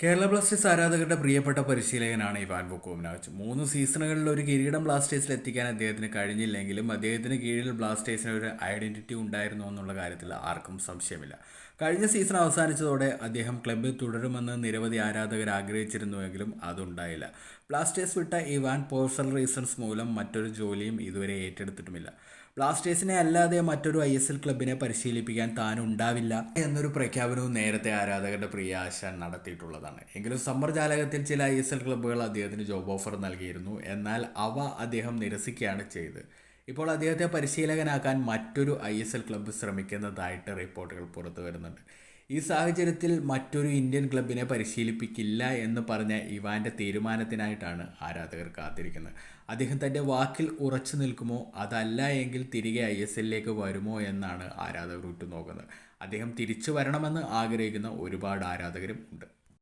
Kerala Blasters ആരാധകരുടെ പ്രിയപ്പെട്ട പരിശീലകനാണ് Ivan വൊക്കോവിനാച്ച് മൂന്ന് സീസണുകളിൽ ഒരു കിരീടം ബ്ലാസ്റ്റേഴ്സിൽ എത്തിക്കാൻ അദ്ദേഹത്തിന് കഴിഞ്ഞില്ലെങ്കിലും അദ്ദേഹത്തിന് കീഴിൽ ബ്ലാസ്റ്റേഴ്സിന് ഒരു ഐഡന്റിറ്റി ഉണ്ടായിരുന്നു എന്നുള്ള കാര്യത്തിൽ ആർക്കും സംശയമില്ല. കഴിഞ്ഞ സീസൺ അവസാനിച്ചതോടെ അദ്ദേഹം ക്ലബ്ബിൽ തുടരുമെന്ന് നിരവധി ആരാധകർ ആഗ്രഹിച്ചിരുന്നുവെങ്കിലും അതുണ്ടായില്ല. ബ്ലാസ്റ്റേഴ്സ് വിട്ട ഇവാൻ പേഴ്സണൽ റീസൺസ് മൂലം മറ്റൊരു ജോലിയും ഇതുവരെ ഏറ്റെടുത്തിട്ടുമില്ല. ബ്ലാസ്റ്റേഴ്സിനെ അല്ലാതെ മറ്റൊരു ഐ എസ് എൽ ക്ലബിനെ പരിശീലിപ്പിക്കാൻ താൻ ഉണ്ടാവില്ല എന്നൊരു പ്രഖ്യാപനവും നേരത്തെ ആരാധകരുടെ പ്രിയ ആശ നടത്തിയിട്ടുള്ളതാണ് എങ്കിലും സമ്മർ ജാലകത്തിൽ ചില ഐ എസ് എൽ ക്ലബ്ബുകൾ അദ്ദേഹത്തിന് ജോബ് ഓഫർ നൽകിയിരുന്നു. എന്നാൽ അവ അദ്ദേഹം നിരസിക്കുകയാണ് ചെയ്തത്. ഇപ്പോൾ അദ്ദേഹത്തെ പരിശീലകനാക്കാൻ മറ്റൊരു ഐ എസ് എൽ ക്ലബ്ബ് ശ്രമിക്കുന്നതായിട്ട് റിപ്പോർട്ടുകൾ പുറത്തു വരുന്നുണ്ട്. ഈ സാഹചര്യത്തിൽ മറ്റൊരു ഇന്ത്യൻ ക്ലബിനെ പരിശീലിപ്പിക്കില്ല എന്ന് പറഞ്ഞ ഇവാന്റെ തീരുമാനത്തിനായിട്ടാണ് ആരാധകർ കാത്തിരിക്കുന്നത്. അദ്ദേഹം തന്റെ വാക്കിൽ ഉറച്ചു നിൽക്കുമോ? അതല്ല എങ്കിൽ തിരികെ ഐ എസ് എല്ലിലേക്ക് വരുമോ എന്നാണ് ആരാധകർ ഉറ്റുനോക്കുന്നത്. അദ്ദേഹം തിരിച്ചു വരണമെന്ന് ആഗ്രഹിക്കുന്ന ഒരുപാട് ആരാധകരും ഉണ്ട്.